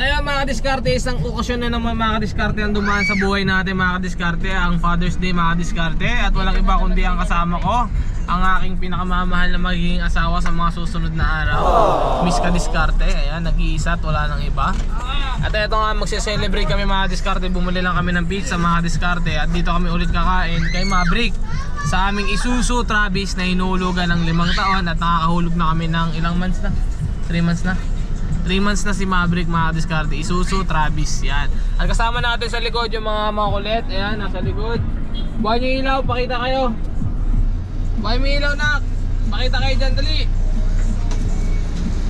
ayun mga kadiskarte, isang okasyon na naman mga kadiskarte ang dumaan sa buhay natin mga kadiskarte, ang Father's Day mga kadiskarte at walang iba kundi ang kasama ko, ang aking pinakamamahal na magiging asawa sa mga susunod na araw. Miss Kadiskarte, ayan, nag-iisa at wala nang iba. At ito nga, magse-celebrate kami mga diskarte, bumili lang kami ng pizza mga diskarte at dito kami ulit kakain kay Maverick sa aming Isuzu Travis na hinulugan ng limang taon at nakakahulog na kami ng ilang months na? 3 months na? 3 months na si Maverick mga diskarte. Isuzu Travis yan. At kasama natin sa likod yung mga mga kulit ayan nasa likod. Buhay nyo ilaw pakita kayo. Buhay mo ilaw nak. Pakita kayo dyan dali.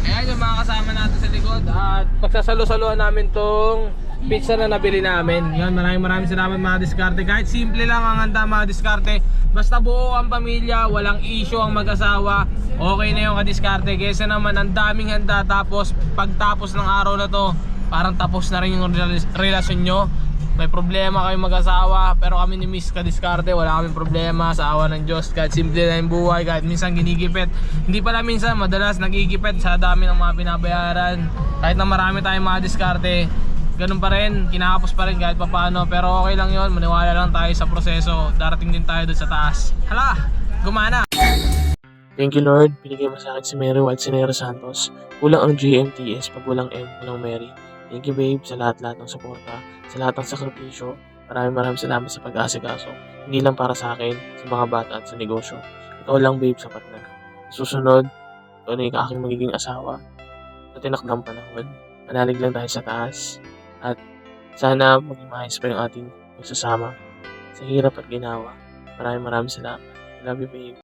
Ayan yung mga kasama natin sa likod. At pagsasalo-saluhan namin tong pizza na nabili namin. Yan maraming maraming salamat mga diskarte. Kahit simple lang ang handa mga diskarte basta buo ang pamilya walang issue ang mag-asawa okay na yung kadiskarte. Kesa naman ang daming handa tapos pagtapos ng araw na to parang tapos na rin yung rela- relasyon nyo. May problema kayo mag-asawa pero kami ni Miss Kadiskarte wala kaming problema sa awa ng Diyos. Kahit simple na yung buhay kahit minsan ginigipit. Hindi pala minsan madalas nagigipit sa dami ng mga binabayaran. Kahit na marami tayong mga diskarte ganun pa rin kinakapos pa rin kahit papano pero okay lang yon maniwala lang tayo sa proseso darating din tayo doon sa taas hala gumana Thank you Lord, binigay mo sa akin si Mary Walsinero Santos. Kulang ang GMTS pag walang M, walang Mary. Thank you babe sa lahat-lahat ng suporta, sa lahat ng sakripisyo. Maraming maraming salamat sa pag-asikaso. Hindi lang para sa akin, sa mga bata at sa negosyo. Ikaw lang babe, sapat na. Susunod, ikaw na yung aking magiging asawa. Sa tinakdang panahon, manalig lang tayo sa taas. At sana maging maayos pa yung ating magsasama sa hirap at ginawa. Maraming maraming salamat. Love you babe.